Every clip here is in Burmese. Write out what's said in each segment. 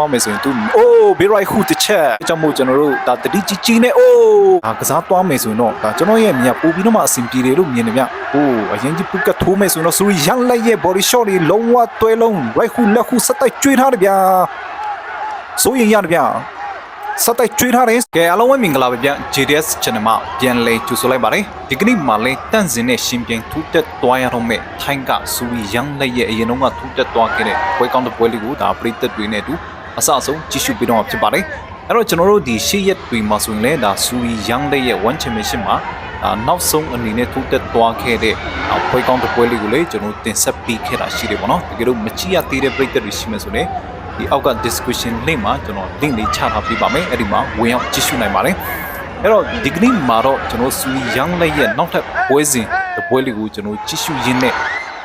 တော့မယ်ဆိုရင်သူအိုးဘေးရိုက်ခုတစ်ချက်အကြောင်းမို့ကျွန်တော်တို့ဒါတတိကြီးကြီးနဲ့အိုးဒါကစားသွားမယ်ဆိုရင်တော့ဒါကျွန်တော်ရဲ့မြတ်ပို့ပြီးတော့မှအဆင်ပြေတယ်လို့မြင်နေဗျအိုးအရင်ကြီးပုကထိုးမယ်ဆိုရင်တော့ဆူရီရန်လက်ရဲ့ body shot တွေလုံးဝတွဲလုံး right ခုလက်ခုစက်တိုက်ကျွေးထားတယ်ဗျာစိုးရင်ရတယ်ဗျာစက်တိုက်ကျွေးထားတယ်ကဲအားလုံးပဲမင်္ဂလာပါဗျ JDS channel မှာပြန်လည်ကြိုဆိုလိုက်ပါတယ်ဒီကနေ့မှာလဲတန့်စင်နဲ့ရှင်ပြိုင်ထူးတက်သွားရတော့မဲ့ထိုင်းကဆူရီရန်လက်ရဲ့အရင်တော့ကထူးတက်သွားခဲ့တဲ့ပွဲကောင်းတဲ့ပွဲလေးကိုဒါပရိသတ်တွေနဲ့အတူ အစအဆုံးကြည့်ရှုပေးတော့မှာဖြစ်ပါတယ်အဲ့တော့ကျွန်တော်တို့ဒီရှေ့ရက်တွေမှာဆိုရင်လည်းဒါဆူရီရန်လက်ရဲ့ one championship မှာဒါနောက်ဆုံးအနေနဲ့ထူးတက်သွားခဲ့တဲ့ပွဲကောင်းတဲ့ပွဲလေးကိုလည်းကျွန်တော်တင်ဆက်ပေးခဲ့တာရှိတယ်ပေါ့နော်တကယ်လို့မကြည့်ရသေးတဲ့ပရိသတ်တွေရှိမှဆိုရင်ဒီအောက်က description link မှာကျွန်တော် link လေးချထားပေးပါမယ်အဲ့ဒီမှာဝင်ရောက်ကြည့်ရှုနိုင်ပါတယ်အဲ့တော့ဒီကနေ့မှာတော့ကျွန်တော်ဆူရီရန်လက်ရဲ့နောက်ထပ်ပွဲစဉ်တစ်ပွဲလေးကိုကျွန်တော်ကြည့်ရှုရင်းနဲ့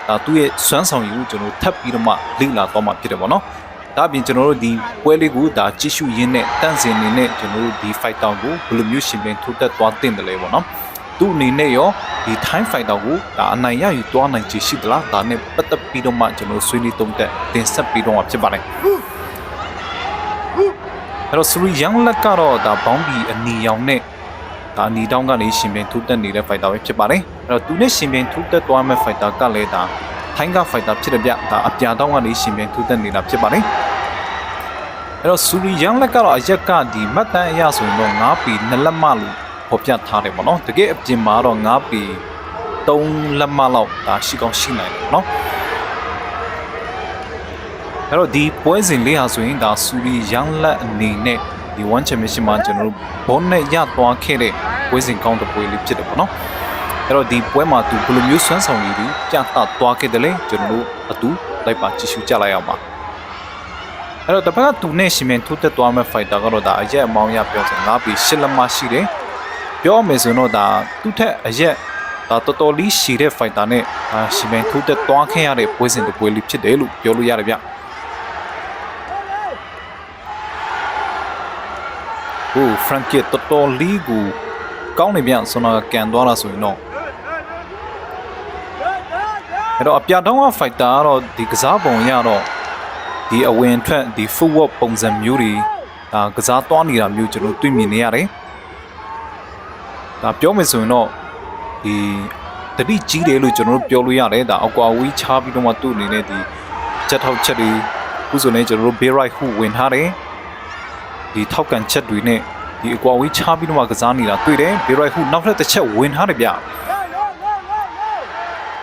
ဒါသူ့ရဲ့စွမ်းဆောင်ရည်ကိုကျွန်တော်ထပ်ပြီးတော့မှလေ့လာတော့မှဖြစ်တယ်ပေါ့နော် ဒါအပြင်ကျွန်တော်တို့ဒီပွဲလေးကိုဒါကြည့်ရှုရင်းနဲ့တန့်စင်နေနဲ့ကျွန်တော်တို့ဒီ fighter ကိုဘယ်လိုမျိုးရှင်ပြန်ထိုးတက်သွားတင်တယ်လဲပေါ့နော်သူ့အနေနဲ့ရောဒီ time fighter ကိုဒါအနိုင်ရယူသွားနိုင်ချေရှိသလားဒါနဲ့ပတ်သက်ပြီးတော့မှကျွန်တော်ဆွေးနွေးသုံးသက်တင်ဆက်ပြီးတော့မှဖြစ်ပါတယ်အဲ့တော့ Sri Young လက်ကတော့ဒါဘောင်းဘီအနီရောင်နဲ့ဒါအနီတောင်းကနေရှင်ပြန်ထိုးတက်နေတဲ့ fighter ပဲဖြစ်ပါတယ်အဲ့တော့သူနဲ့ရှင်ပြန်ထိုးတက်သွားမဲ့ fighter ကလည်းဒါ ထိုင်းက fighter ဖြစ်တဲ့ဗျဒါအပြာတောင်းကနေရှင်ပြန်ထိုးတက်နေတာဖြစ်ပါတယ်အဲ့တော့ Suri Young လက်ကတော့အရက်ကဒီမှတ်တမ်းအရဆိုရင်တော့9ပီ2လက်မလို့ဖော်ပြထားတယ်ပေါ့နော်တကယ်အပြင်မှာတော့9ပီ3လက်မလောက်ဒါရှိကောင်းရှိနိုင်တယ်ပေါ့နော်အဲ့တော့ဒီပွဲစဉ်လေးဟာဆိုရင်ဒါ Suri Young လက်အနေနဲ့ဒီ One Championship မှာကျွန်တော်တို့ဘောနဲ့ရသွားခဲ့တဲ့ပွဲစဉ်ကောင်းတဲ့ပွဲလေးဖြစ်တယ်ပေါ့နော် အဲ့တော့ဒီပွဲမှာသူဘယ်လိုမျိုးစွမ်းဆောင်ရည်တွေပြသသွားခဲ့တယ်လဲကျွန်တော်တို့အတူလိုက်ပါကြည့်ရှုကြလိုက်အောင်ပါအဲ့တော့တစ်ဖက်ကသူနဲ့ရှင်မင်ထိုးတက်သွားမဲ့ fighter ကတော့ဒါအရက်အမောင်းရပြောဆိုငါးပြီးရှစ်လက်မရှိတယ်ပြောရမယ်ဆိုတော့ဒါသူ့ထက်အရက်ဒါတော်တော်လေးရှည်တဲ့ fighter နဲ့အာရှင်မင်ထိုးတက်သွားခဲ့ရတဲ့ပွဲစဉ်တစ်ပွဲလေးဖြစ်တယ်လို့ပြောလို့ရတယ်ဗျဟို Frankie တော်တော်လေးကိုကောင်းနေပြန်ဆိုတော့ကန်သွားတာဆိုရင်တော့ အဲ့တော့အပြတောင်းက fighter ကတော့ဒီကစားပုံရတော့ဒီအဝင်ထွက်ဒီ footwork ပုံစံမျိုးတွေဒါကစားသွားနေတာမျိုးကျွန်တော်တွေ့မြင်နေရတယ်။ဒါပြောမယ်ဆိုရင်တော့ဒီတတိကြီးတယ်လို့ကျွန်တော်တို့ပြောလို့ရတယ်ဒါအကွာဝီးချပြီးတော့မှသူ့အနေနဲ့ဒီချက်ထောက်ချက်တွေခုဆိုနေကျွန်တော်တို့ bay right ဟုဝင်ထားတယ်။ဒီထောက်ကန်ချက်တွေနဲ့ဒီအကွာဝီးချပြီးတော့မှကစားနေတာတွေ့တယ် bay right ဟုနောက်ထပ်တစ်ချက်ဝင်ထားတယ်ဗျ။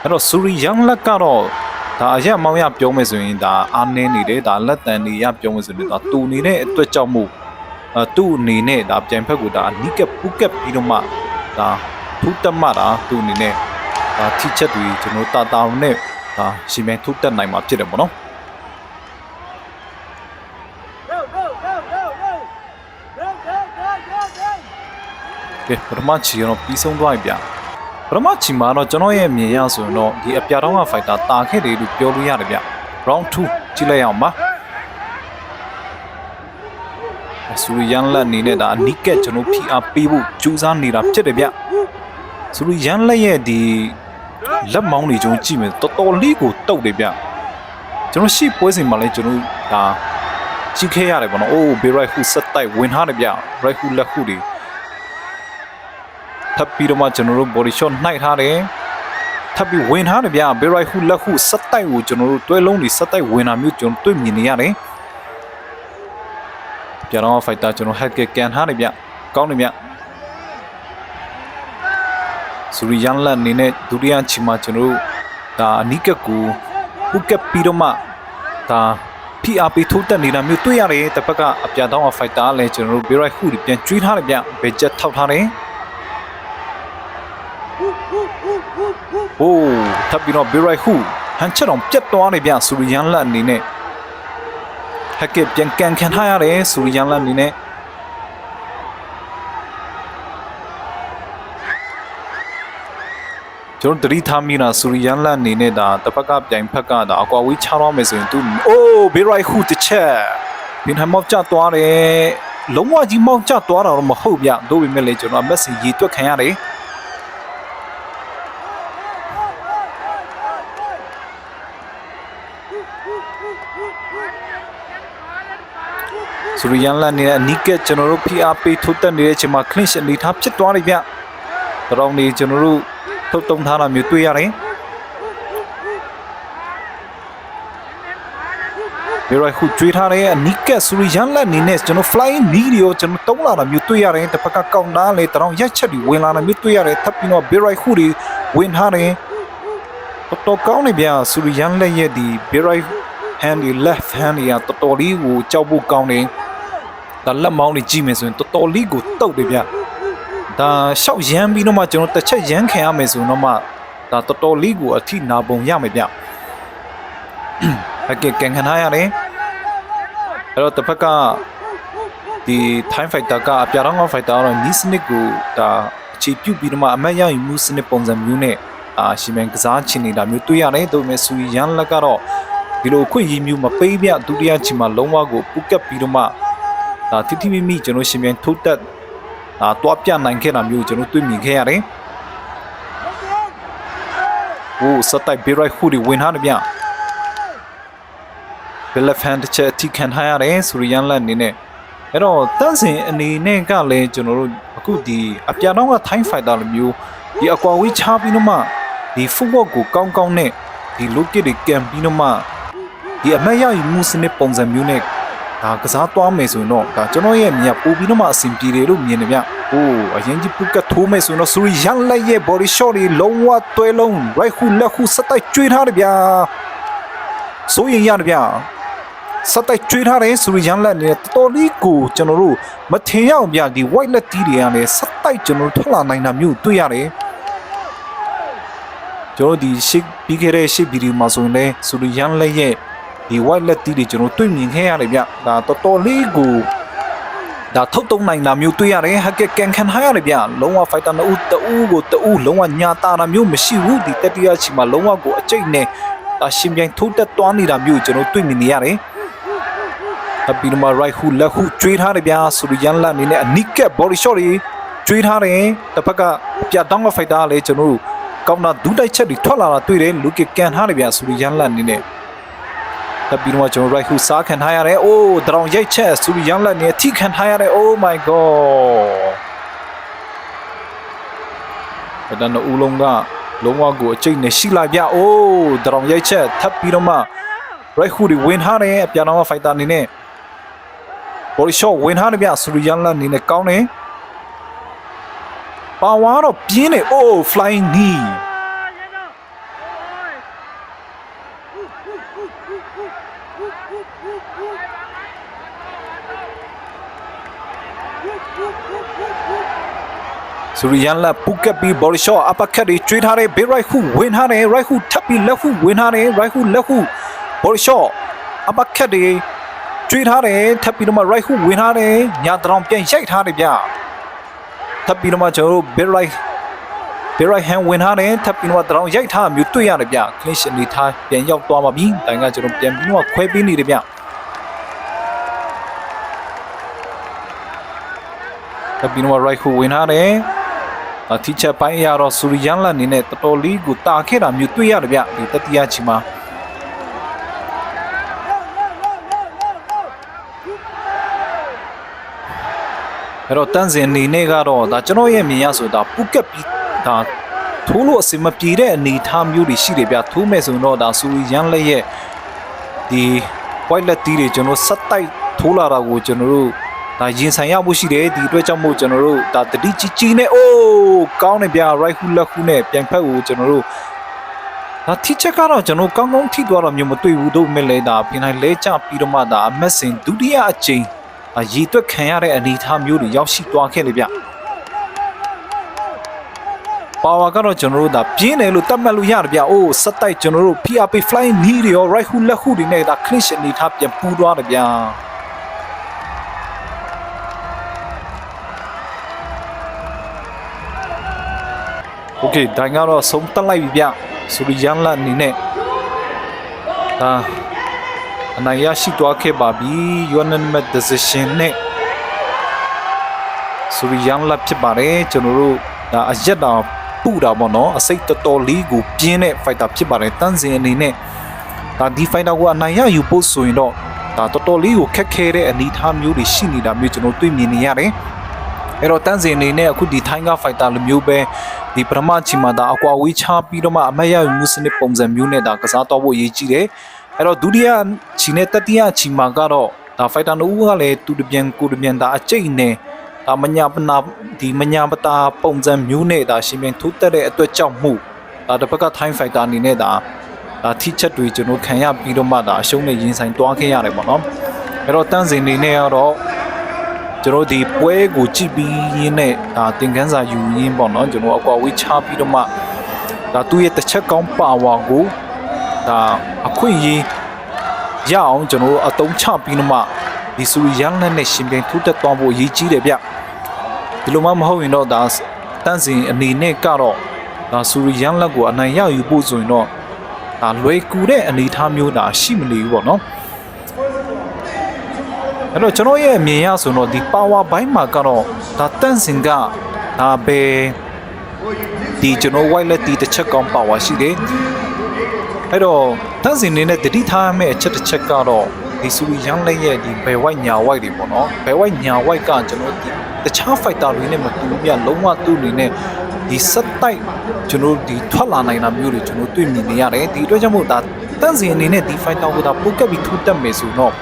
အဲ့တော့ Suri Young လက်ကတော့ဒါအရက်မောင်းရပြောမယ်ဆိုရင်ဒါအားနည်းနေတယ်ဒါလက်တန်နေရပြောမယ်ဆိုရင်ဒါတူနေတဲ့အတွက်ကြောင့်မို့အဲသူ့အနေနဲ့ဒါပြန်ဖက်ကိုဒါအနီးကပ်ပူကပ်ပြီးတော့မှဒါထူးတက်မှတာသူ့အနေနဲ့ဒါထိချက်တွေကျွန်တော်တာတာနဲ့ဒါရှင်မဲထူးတက်နိုင်မှာဖြစ်တယ်ပေါ့နော် Go, go, go, go, go! Go, go, go, go, go! ကဲပထမချီတော့ပြီးဆုံးသွားပြီဗျ ပထမချီမှာတော့ကျွန်တော်ရဲ့မြင်ရဆိုရင်တော့ဒီအပြာတောင်းကဖိုက်တာတာခဲ့တယ်လို့ပြောလို့ရတယ်ဗျ round 2ကြည့်လိုက်အောင်ပါဆူရီယန်လက်အနေနဲ့ဒါအနီးကပ်ကျွန်တော်ဖိအားပေးဖို့ကြိုးစားနေတာဖြစ်တယ်ဗျဆူရီယန်လက်ရဲ့ဒီလက်မောင်းတွေကျွန်တော်ကြည့်မယ်တော်တော်လေးကိုတုတ်တယ်ဗျကျွန်တော်ရှေ့ပွဲစဉ်မှာလည်းကျွန်တော်ဒါကြည့်ခဲ့ရတယ်ပေါ့နော်အိုးဘေးရိုက်ဟူစက်တိုက်ဝင်ထားတယ်ဗျရိုက်ဟူလက်ဟူတွေ ထပ်ပြီးတော့မှကျွန်တော်တို့ body shot နှိုက်ထားတယ်ထပ်ပြီးဝင်ထားတယ်ဗျာ Beray ဟုလက်ဟုစက်တိုက်ကိုကျွန်တော်တို့တွဲလုံးတွေစက်တိုက်ဝင်တာမျိုးကျွန်တော်တွေ့မြင်နေရတယ်ပြန်တော့ fighter ကျွန်တော် head kick ကန်ထားတယ်ဗျကောင်းတယ်ဗျစူရီယန်လန်နေနဲ့ဒုတိယချီမှာကျွန်တော်တို့ဒါအနီးကပ်ကိုပုကပ်ပြီးတော့မှဒါ PRP ထိုးတက်နေတာမျိုးတွေ့ရတယ်တစ်ဖက်ကအပြာတောင်း fighter လည်းကျွန်တော်တို့ Beray ဟုတွေပြန်ကျွေးထားတယ်ဗျဘယ်ချက်ထောက်ထားတယ်။ အိုးထပ်ပြီးတော့ Be Right ဟုဟန်ချက်တော့ပြတ်သွားနေပြန်ဆူရီယန်လက်အနေနဲ့ဟက်ကပြန်ကန်ခံထားရတယ်ဆူရီယန်လက်အနေနဲ့ကျွန်တော်တတိထားမိတာဆူရီယန်လက်အနေနဲ့ဒါတစ်ဖက်ကပြိုင်ဖက်ကဒါအကွာဝေးချတော့မယ်ဆိုရင်သူအိုး Be Right ဟုတစ်ချက်ပင်ဟမောက်ကျသွားတယ်လုံးဝကြီးမောက်ကျသွားတာတော့မဟုတ်ဗျတို့ပေမဲ့လေကျွန်တော်မက်ဆီရေတွက်ခံရတယ် ဟစူရီယန်လက်နေတဲ့အနီးကကျွန်တော်တို့ PRP ထိုးတက်နေတဲ့အချိန်မှာ clinch အနေထားဖြစ်သွားတယ်ဗျတရောင်းနေကျွန်တော်တို့ထုတ်တုံထားတာမျိုးတွေ့ရတယ်ဘယ်ရိုက်ခုကျွေးထားတဲ့အနီးကစူရီယန်လက်နေနဲ့ကျွန်တော် flying knee တွေရောကျွန်တော်တုံးလာတာမျိုးတွေ့ရတယ်တစ်ဖက်ကကောက်တာလေတရောင်းရက်ချက်တွေဝင်လာတာမျိုးတွေ့ရတယ်ထပ်ပြီးတော့ဘယ်ရိုက်ခုတွေဝင်ထားတယ် တော်တော်ကောင်းနေဗျစူရီယန်လက်ရဲ့ဒီဘယ်ရိုက် hand ဒီ left hand တွေကတော်တော်လေးကိုကြောက်ဖို့ကောင်းတယ်ဒါလက်မောင်းတွေကြည့်မယ်ဆိုရင်တော်တော်လေးကိုတုတ်တယ်ဗျဒါရှောက်ရမ်းပြီးတော့မှကျွန်တော်တစ်ချက်ရမ်းခံရမယ်ဆိုတော့မှဒါတော်တော်လေးကိုအထိနာပုံရမယ်ဗျအကဲကန်ခနာရတယ်အဲ့တော့တစ်ဖက်ကဒီ time fighter ကအပြာရောင်းက fighter တော့ knee snake ကိုဒါအခြေပြုပြီးတော့မှအမတ်ရယူမှုစနစ်ပုံစံမျိုးနဲ့ အာရှင်မန်ကစားချင်နေတာမျိုးတွေ့ရတယ်ဒါပေမဲ့ဆူရန်လက်ကတော့ဒီလိုအခွင့်အရေးမျိုးမပေးပြဒုတိယချီမှာလုံးဝကိုပုတ်ကပ်ပြီးတော့မှဒါတိတိမိမိကျွန်တော်ရှင်ပြန်ထုတ်တက်ဒါတွားပြနိုင်ခဲ့တာမျိုးကျွန်တော်တွေ့မြင်ခဲ့ရတယ်။ဟိုစတိုက်ဘေးရိုက်ဟူဒီဝင်ထားတယ်ဗျ။ဘယ်လက်ဖန်တစ်ချက်အထိခံထားရတယ်ဆိုရီယန်လက်အနေနဲ့အဲ့တော့တန့်စင်အနေနဲ့ကလည်းကျွန်တော်တို့အခုဒီအပြာတော့က time fighter လိုမျိုးဒီအကွာဝေးချပြီးတော့မှ ဒီ footwork ကိုကောင်းကောင်းနဲ့ဒီ look တွေကန်ပြီးတော့မှဒီအမတ်ရယူမှုစနစ်ပုံစံမျိုးနဲ့ဒါကစားသွားမယ်ဆိုရင်တော့ဒါကျွန်တော်ရဲ့မြင်ပို့ပြီးတော့မှအဆင်ပြေတယ်လို့မြင်တယ်ဗျ။ဟိုးအရင်ကြီးပုကထိုးမယ်ဆိုရင်တော့ဆူရီရန်လက်ရဲ့ body shot တွေလုံးဝတွဲလုံး right ခုလက်ခုစတိုက်ကျွေးထားတယ်ဗျာ။စိုးရင်ရတယ်ဗျာ။စတိုက်ကျွေးထားတယ်ဆူရီရန်လက်နဲ့တော်လေးကိုကျွန်တော်တို့မထင်ရအောင်ဗျာဒီ white လက်တီးတွေကလည်းစတိုက်ကျွန်တော်တို့ထွက်လာနိုင်တာမျိုးတွေ့ရတယ်။ ကျွန်တော်ဒီရှစ်ပြီးခဲ့တဲ့ရှစ်ဗီဒီယိုမှာဆိုရင်လည်းဆူရီယန်လက်ရဲ့ဒီ white လက်တီးတွေကျွန်တော်တွေ့မြင်ခဲ့ရတယ်ဗျဒါတော်တော်လေးကိုဒါထုတ်တုံးနိုင်တာမျိုးတွေ့ရတယ်ဟက်ကကန်ခံထားရတယ်ဗျလုံးဝ fighter နှစ်ဦးတဦးကိုတဦးလုံးဝညာတာတာမျိုးမရှိဘူးဒီတတိယချီမှာလုံးဝကိုအကျိတ်နဲ့ဒါရှင်ပြိုင်ထိုးတက်သွားနေတာမျိုးကျွန်တော်တွေ့မြင်နေရတယ်အပီနမ right ဟုလက်ဟုကျွေးထားတယ်ဗျာဆူရီယန်လက်အနေနဲ့အနိကက် body shot တွေကျွေးထားတယ်တစ်ဖက်ကပြတောင်းက fighter ကလည်းကျွန်တော်တို့ ကောင်းတာဒူးတိုက်ချက်တွေထွက်လာတာတွေ့တယ်လူကကန်ထားတယ်ဗျာဆူရီယန်လက်အနေနဲ့တပ်ပြီးတော့ကျွန်တော် right ဟုစားခံထားရတယ်အိုးတရောင်ရိုက်ချက်ဆူရီယန်လက်နဲ့ထိခံထားရတယ် oh my god အဲ့ဒါတော့ဦးလုံးကလုံးဝကိုအကျိတ်နဲ့ရှိလိုက်ဗျအိုးတရောင်ရိုက်ချက်ထပ်ပြီးတော့မှ right ဟုတွေဝင်ထားတယ်အပြန်တော့ fighter အနေနဲ့ body shot ဝင်ထားတယ်ဗျဆူရီယန်လက်အနေနဲ့ကောင်းတယ် ပါဝါတော့ပြင်းနေအိုး flying knee ဆူရီယန်လာပုကပ်ပြီးဘော်လီရှော့အပကတ်တွေကျွေးထားတယ်ဘေးရိုက်ခုဝင်ထားတယ်ရိုက်ခုထပ်ပြီးလက်ခုဝင်ထားတယ်ရိုက်ခုလက်ခုဘော်လီရှော့အပကတ်တွေကျွေးထားတယ်ထပ်ပြီးတော့မှရိုက်ခုဝင်ထားတယ်ညာတရောင်ပြန်ရိုက်ထားတယ်ဗျ ထပ်ပြီးတော့မှကျွန်တော်တို့ဘေးရိုက်ဘေးရိုက်ဟန်ဝင်ထားတယ်ထပ်ပြီးတော့တရောင်ရိုက်ထားမျိုးတွေ့ရတယ်ဗျကလစ်ရှင်နေထားပြန်ရောက်သွားပါပြီတိုင်ကကျွန်တော်ပြန်ပြီးတော့ခွဲပေးနေတယ်ဗျထပ်ပြီးတော့ right ခုဝင်ထားတယ်အထီချက်ပိုင်းရတော့ဆူရီယန်လာနေနဲ့တော်တော်လေးကိုတာခဲ့တာမျိုးတွေ့ရတယ်ဗျဒီတတိယချီမှာ အဲ့တော့တန်းစင်အနေနဲ့ကတော့ဒါကျွန်တော်ရဲ့မြင်ရဆိုတာပူကက်ပြီးဒါထိုးလို့အစင်မပြေတဲ့အနေအထားမျိုးတွေရှိတယ်ဗျထိုးမယ်ဆိုရင်တော့ဒါဆူရီယန်လက်ရဲ့ဒီ white လက်တီးတွေကျွန်တော်ဆက်တိုက်ထိုးလာတာကိုကျွန်တော်တို့ဒါရင်ဆိုင်ရမှုရှိတယ်ဒီအတွက်ကြောင့်မို့ကျွန်တော်တို့ဒါတတိကြီးကြီးနဲ့အိုးကောင်းတယ်ဗျ right ဟုလက်ဟုနဲ့ပြန်ဖက်ကိုကျွန်တော်တို့ဒါထိချက်ကတော့ကျွန်တော်ကောင်းကောင်းထိသွားတော့မျိုးမတွေ့ဘူးတို့မဲ့လဲဒါပြင်တိုင်းလဲကြပြီးတော့မှဒါအမက်စင်ဒုတိယအကြိမ် ဒါရည်တွက်ခံရတဲ့အနေအထားမျိုးတွေရောက်ရှိသွားခဲ့လေဗျပါဝါကတော့ကျွန်တော်တို့ဒါပြင်းတယ်လို့တတ်မှတ်လို့ရတယ်ဗျ။အိုးစက်တိုက်ကျွန်တော်တို့ PRP flying knee တွေရော right hook left hook တွေနဲ့ဒါ clinch အနေထားပြန်ပူးသွားတယ်ဗျာ။ Okay ဒိုင်ကတော့ဆုံးတက်လိုက်ပြီဗျ။ဆိုရီယန်လာအနေနဲ့ဒါ အနိုင်ရရှိသွားခဲ့ပါပြီ။ unanimous decision နဲ့ဆိုရီယန်လာဖြစ်ပါတယ်ကျွန်တော်တို့ဒါအရက်တော်ပူတာပေါ့နော်အစိတ်တော်တော်လေးကိုပြင်းတဲ့ fighter ဖြစ်ပါတယ်တန်းစင်အနေနဲ့ဒါဒီ fighter ကိုအနိုင်ရယူဖို့ဆိုရင်တော့ဒါတော်တော်လေးကိုခက်ခဲတဲ့အနေအထားမျိုးတွေရှိနေတာမျိုးကျွန်တော်တွေ့မြင်နေရတယ်အဲ့တော့တန်းစင်အနေနဲ့အခုဒီထိုင်းကဖိုက်တာလိုမျိုးပဲဒီပရမချီမှာဒါအကွာဝေးချပြီးတော့မှအမတ်ရယူမှုစနစ်ပုံစံမျိုးနဲ့ဒါကစားတော့ဖို့အရေးကြီးတယ် အဲ့တော့ဒုတိယချီနဲ့တတိယချီမှာကတော့ဒါဖိုက်တာနိုးကလည်းတူတပြန်ကိုတပြန်ဒါအကျိတ်နဲ့ဒါမညာပနာဒီမညာပတာပုံစံမျိုးနဲ့ဒါရှင်ပြန်ထိုးတက်တဲ့အတွက်ကြောင့်မှုဒါတစ်ဖက်ကထိုင်းဖိုက်တာအနေနဲ့ဒါဒါထိချက်တွေကျွန်တော်ခံရပြီးတော့မှဒါအရှုံးနဲ့ရင်ဆိုင်တွားခဲ့ရတယ်ပေါ့နော်အဲ့တော့တန်းစင်အနေနဲ့ကတော့ကျွန်တော်ဒီပွဲကိုကြည့်ပြီးရင်းနဲ့ဒါသင်ခန်းစာယူရင်းပေါ့နော်ကျွန်တော်အကွာဝေးချပြီးတော့မှဒါသူ့ရဲ့တစ်ချက်ကောင်းပါဝါကို ဒါအခွင့်အရေးရအောင်ကျွန်တော်အတုံးချပြီးတော့မှဒီစူရီရန်လက်နဲ့ရှင်ပြန်ထူးတက်သွားဖို့အရေးကြီးတယ်ဗျဒီလိုမှမဟုတ်ရင်တော့ဒါတန့်စင်အနေနဲ့ကတော့ဒါစူရီရန်လက်ကိုအနိုင်ရယူဖို့ဆိုရင်တော့ဒါလွယ်ကူတဲ့အနေအထားမျိုးဒါရှိမနေဘူးပေါ့နော်အဲ့တော့ကျွန်တော်ရဲ့အမြင်ရဆိုတော့ဒီ power ဘိုင်းမှာကတော့ဒါတန့်စင်ကဒါပဲဒီကျွန်တော် wireless ဒီတစ်ချက်ကောင်း power ရှိတယ် အဲ့တော့တန့်စင်နေနဲ့တတိထားရမယ့်အချက်တစ်ချက်ကတော့ဒီစူရီရန်လက်ရဲ့ဒီဘယ် white ညာ white တွေပေါ့နော်ဘယ် white ညာ white ကကျွန်တော်ဒီတခြား fighter တွေနဲ့မတူဘူးပြလုံးဝသူ့အနေနဲ့ဒီစက်တိုက်ကျွန်တော်ဒီထွက်လာနိုင်တာမျိုးတွေကျွန်တော်တွေ့မြင်နေရတယ်ဒီအတွက်ကြောင့်မို့ဒါတန့်စင်အနေနဲ့ဒီ fighter ကိုဒါပိုကပ်ပြီးထူတက်မယ်ဆိုတော့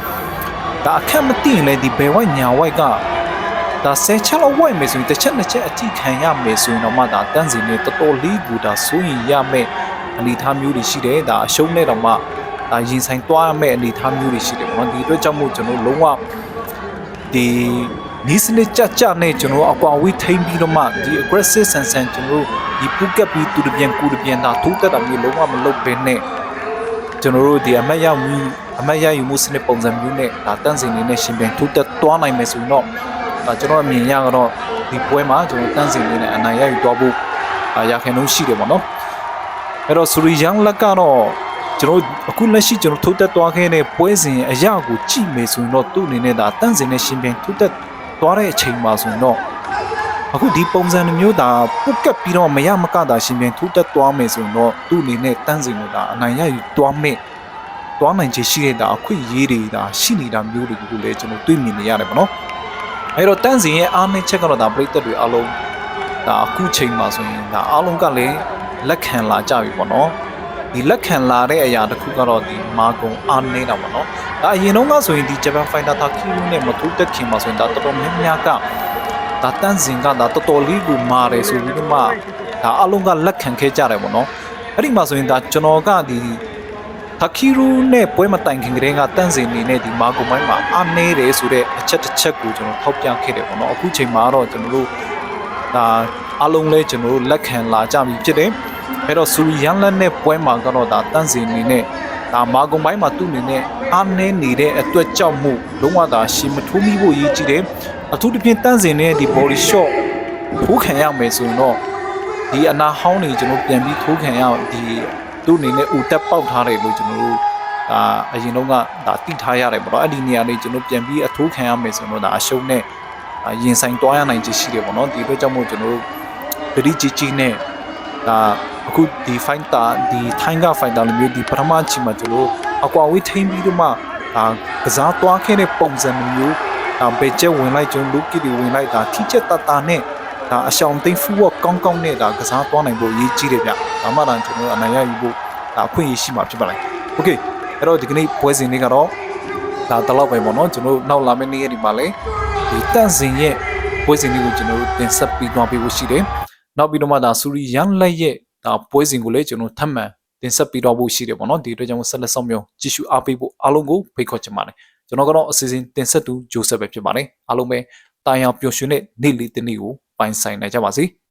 ဒါအခက်မသိရင်လည်းဒီဘယ်ဝိုက်ညာဝိုက်ကဒါဆယ်ချက်လောက်ဝိုက်မယ်ဆိုရင်တစ်ချက်နှစ်ချက်အကြည့်ခံရမယ်ဆိုရင်တော့မှဒါတန်းစီနေတော်တော်လေးကူဒါစိုးရင်ရမယ် အနေအထားမျိုးတွေရှိတယ်ဒါအရှုံးနဲ့တော့မှဒါရင်ဆိုင်သွားရမယ်အနေအထားမျိုးတွေရှိတယ်ပေါ့နော်ဒီအတွက်ကြောင့်မို့ကျွန်တော်လုံးဝဒီနီးစနစ်ကြကြနဲ့ကျွန်တော်အကွာဝေးထိမ့်ပြီးတော့မှဒီ aggressive ဆန်ဆန်ကျွန်တော်ဒီပုကပ်ပြီးတူတပြန်ကူတပြန်ဒါထိုးတက်တာမျိုးလုံးဝမလုပ်ဘဲနဲ့ကျွန်တော်တို့ဒီအမတ်ရမှုအမတ်ရယူမှုစနစ်ပုံစံမျိုးနဲ့ဒါတန့်စင်နေနဲ့ရှင်ပြန်ထိုးတက်သွားနိုင်မယ်ဆိုရင်တော့ဒါကျွန်တော်အမြင်ရကတော့ဒီပွဲမှာကျွန်တော်တန့်စင်နေနဲ့အနိုင်ရယူသွားဖို့အာရခိုင်နှုန်းရှိတယ်ပေါ့နော် အဲ့တော့စူရီယန်လက်ကတော့ကျွန်တော်အခုလက်ရှိကျွန်တော်ထိုးတက်သွားခဲ့တဲ့ပွဲစဉ်အရာကိုကြည့်မယ်ဆိုရင်တော့သူ့အနေနဲ့ဒါတန့်စင်နဲ့ရှင်ပြန်ထိုးတက်သွားတဲ့အချိန်မှာဆိုရင်တော့အခုဒီပုံစံမျိုးဒါပုတ်ကပ်ပြီးတော့မရမကတာရှင်ပြန်ထိုးတက်သွားမယ်ဆိုရင်တော့သူ့အနေနဲ့တန့်စင်လို့ဒါအနိုင်ရယူသွားမယ်တွားနိုင်ခြင်းရှိတဲ့ဒါအခွင့်အရေးတွေဒါရှိနေတာမျိုးတွေကိုလည်းကျွန်တော်တွေ့မြင်နေရတယ်ပေါ့နော်အဲ့တော့တန်းစင်ရဲ့အားနည်းချက်ကတော့ဒါပရိသတ်တွေအားလုံးဒါအခုချိန်မှာဆိုရင်ဒါအားလုံးကလည်း လက်ခံလာကြပြီပေါ့နော်ဒီလက်ခံလာတဲ့အရာတစ်ခုကတော့ဒီမာကုံအားနည်းတာပေါ့နော်ဒါအရင်တုန်းကဆိုရင်ဒီဂျပန်ဖိုင်တာတာကီလူနဲ့မထိုးတက်ခင်မှာဆိုရင်ဒါတော်တော်များများကဒါတန်းစင်ကဒါတော်တော်လေးကိုမာတယ်ဆိုပြီးတော့မှဒါအားလုံးကလက်ခံခဲ့ကြတယ်ပေါ့နော်အဲ့ဒီမှာဆိုရင်ဒါကျွန်တော်ကဒီတာကီရူနဲ့ပွဲမတိုင်ခင်ကတည်းကတန့်စင်နေနဲ့ဒီမာဂိုမိုင်းမှာအားနေတယ်ဆိုတဲ့အချက်တစ်ချက်ကိုကျွန်တော်ထောက်ပြခဲ့တယ်ပေါ့နော်အခုချိန်မှာတော့ကျွန်တော်တို့ဒါအလုံးလဲကျွန်တော်တို့လက်ခံလာကြပြီဖြစ်တယ် အဲ့တော့စူရီယန်လက်နဲ့ပွဲမှာကတော့ဒါတန့်စင်နေနဲ့ဒါမာဂိုမိုင်းမှာသူ့အနေနဲ့အားနေနေတဲ့အတွက်ကြောင့်မို့လုံးဝဒါရှင်မထိုးမိဖို့ရည်ကြည်တယ်အထူးသဖြင့်တန့်စင်တဲ့ဒီ body shot ထိုးခံရမယ်ဆိုရင်တော့ဒီအနာဟောင်းတွေကျွန်တော်ပြန်ပြီးထိုးခံရအောင်ဒီသူ့အနေနဲ့ဦးတက်ပေါက်ထားတယ်လို့ကျွန်တော်တို့ဒါအရင်တော့ကဒါတိထားရတယ်ပေါ့နော်အဲ့ဒီနေရာလေးကျွန်တော်ပြန်ပြီးအထိုးခံရမယ်ဆိုတော့ဒါအရှုံးနဲ့ဒါရင်ဆိုင်တွားရနိုင်ခြင်းရှိတယ်ပေါ့နော်ဒီအတွက်ကြောင့်မို့ကျွန်တော်တို့ဗတိကြီးကြီးနဲ့ဒါ အခုဒီ fighter ဒီ Tiger fighter လိုမျိုးဒီပထမချီမှာကျွန်တော်အကွာဝေးထိမ့်ပြီးတော့မှဒါကစားတွားခဲ့တဲ့ပုံစံမျိုးဒါဘေကျက်ဝင်လိုက်ကျွန်တော်လူကီတွေဝင်လိုက်ဒါထိချက်တတာနဲ့ဒါအရှောင်သိမ့်ဖူးဝကောင်းကောင်းနဲ့ဒါကစားသွားနိုင်ဖို့အရေးကြီးတယ်ဗျဒါမှတော့ကျွန်တော်အနိုင်ရယူဖို့ဒါအခွင့်အရေးရှိမှာဖြစ်ပါလိုက်โอเคအဲ့တော့ဒီကနေ့ပွဲစဉ်လေးကတော့ဒါတလောက်ပဲပေါ့နော်ကျွန်တော်နောက်လာမယ့်နေ့ရက်ဒီမှာလဲဒီတန့်စင်ရဲ့ပွဲစဉ်လေးကိုကျွန်တော်တို့တင်ဆက်ပြီးသွားပေးဖို့ရှိတယ်နောက်ပြီးတော့မှဒါစူရီရန်လက်ရဲ့ ဒါပွဲစဉ်ကိုလည်းကျွန်တော်ထပ်မံတင်ဆက်ပြီးတော့ဖို့ရှိတယ်ပေါ့နော်ဒီအတွက်ကြောင့်ဆက်လက်ဆောင်မြောင်ကြည့်ရှုအားပေးဖို့အားလုံးကိုဖိတ်ခေါ်ချင်ပါတယ်ကျွန်တော်ကတော့အစီအစဉ်တင်ဆက်သူဂျိုဆက်ပဲဖြစ်ပါတယ်အားလုံးပဲတာယာပျော်ရွှင်တဲ့နေ့လေးတစ်နေ့ကိုပိုင်ဆိုင်နိုင်ကြပါစေ။